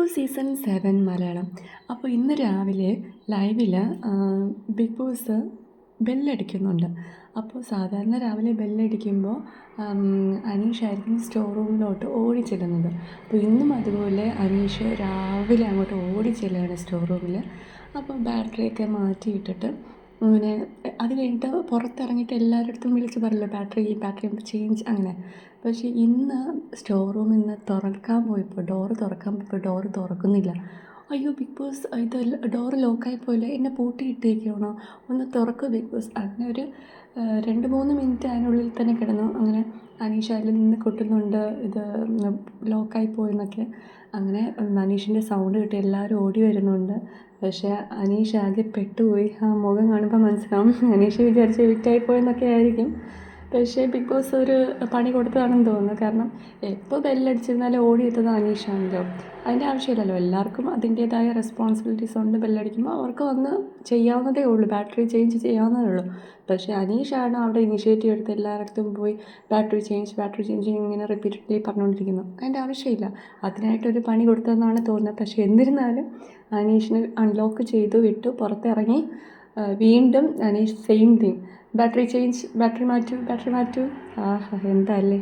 Boss season seven Malayalam. അപ്പോൾ ഇന്ന് രാവിലെ ലൈവിൽ ബിഗ് ബോസ് ബെല്ലടിക്കുന്നുണ്ട്. അപ്പോൾ സാധാരണ രാവിലെ ബെല്ലടിക്കുമ്പോൾ അനീഷായിരിക്കും സ്റ്റോർ റൂമിലോട്ട് ഓടി ചെല്ലുന്നത് അപ്പോൾ ഇന്നും അതുപോലെ അനീഷ് രാവിലെ അങ്ങോട്ട് ഓടി ചെല്ലുകയാണ് സ്റ്റോർ റൂമിൽ അപ്പോൾ ബാറ്ററിയൊക്കെ മാറ്റിയിട്ടിട്ട് അങ്ങനെ അത് കഴിഞ്ഞിട്ട് പുറത്തിറങ്ങിയിട്ട് എല്ലാവരുടെ അടുത്തും വിളിച്ച് പറയല്ലോ ബാറ്ററി ബാറ്ററി ചേഞ്ച് അങ്ങനെ. പക്ഷേ ഇന്ന് സ്റ്റോർ റൂമിൽ നിന്ന് തുറക്കാൻ പോയപ്പോൾ ഡോറ് തുറക്കാൻ പോയപ്പോൾ ഡോറ് തുറക്കുന്നില്ല. അയ്യോ ബിഗ് ബോസ് ഇത് ഡോറ് ലോക്കായി പോലെ എന്നെ പൂട്ടിയിട്ടേക്കാണോ ഒന്ന് തുറക്കൂ ബിഗ് ബോസ്. അങ്ങനെ ഒരു രണ്ട് മൂന്ന് മിനിറ്റ് അതിനുള്ളിൽ തന്നെ കിടന്നു. അങ്ങനെ അനീഷ് അതിൽ നിന്ന് കൊട്ടുന്നുണ്ട്. ഇത് ലോക്കായി പോയെന്നൊക്കെ അങ്ങനെ അനീഷിന്റെ സൗണ്ട് കേട്ട് എല്ലാവരും ഓടി വരുന്നുണ്ട്. പക്ഷേ അനീഷ് ആകെ പെട്ടുപോയി. ആ മുഖം കാണുമ്പോൾ മനസ്സിലാവും. അനീഷ് വിചാരിച്ച് വിറ്റായി പോയെന്നൊക്കെ ആയിരിക്കും. പക്ഷേ ബിഗ് ബോസ് ഒരു പണി കൊടുത്തതാണെന്ന് തോന്നുന്നു. കാരണം എപ്പോൾ ബെല്ലടിച്ചിരുന്നാലും ഓടിയെത്തുന്നത് അനീഷാണല്ലോ. അതിന്റെ ആവശ്യമില്ലല്ലോ. എല്ലാവർക്കും അതിന്റേതായ റെസ്പോൺസിബിലിറ്റീസ് ഉണ്ട്. ബെല്ലടിക്കുമ്പോൾ അവർക്ക് വന്ന് ചെയ്യാവുന്നതേ ഉള്ളൂ. ബാറ്ററി ചേഞ്ച് ചെയ്യാവുന്നതേ ഉള്ളൂ. പക്ഷേ അനീഷാണ് അവിടെ ഇനിഷ്യേറ്റീവ് എടുത്ത് എല്ലായിടത്തും പോയി ബാറ്ററി ചേഞ്ച് ബാറ്ററി ചേഞ്ച് ഇങ്ങനെ റിപ്പീറ്റഡ്ലി പറഞ്ഞുകൊണ്ടിരിക്കുന്നു. അതിന്റെ ആവശ്യമില്ല. അതിനായിട്ടൊരു പണി കൊടുത്തതെന്നാണ് തോന്നുന്നത്. പക്ഷേ എന്നിരുന്നാലും അനീഷിനെ അൺലോക്ക് ചെയ്തു വിട്ടു പുറത്തിറങ്ങി വീണ്ടും Aneesh same thing battery change battery മാറ്റൂ ബാറ്ററി മാറ്റൂ. ആഹാ എന്താ അല്ലേ?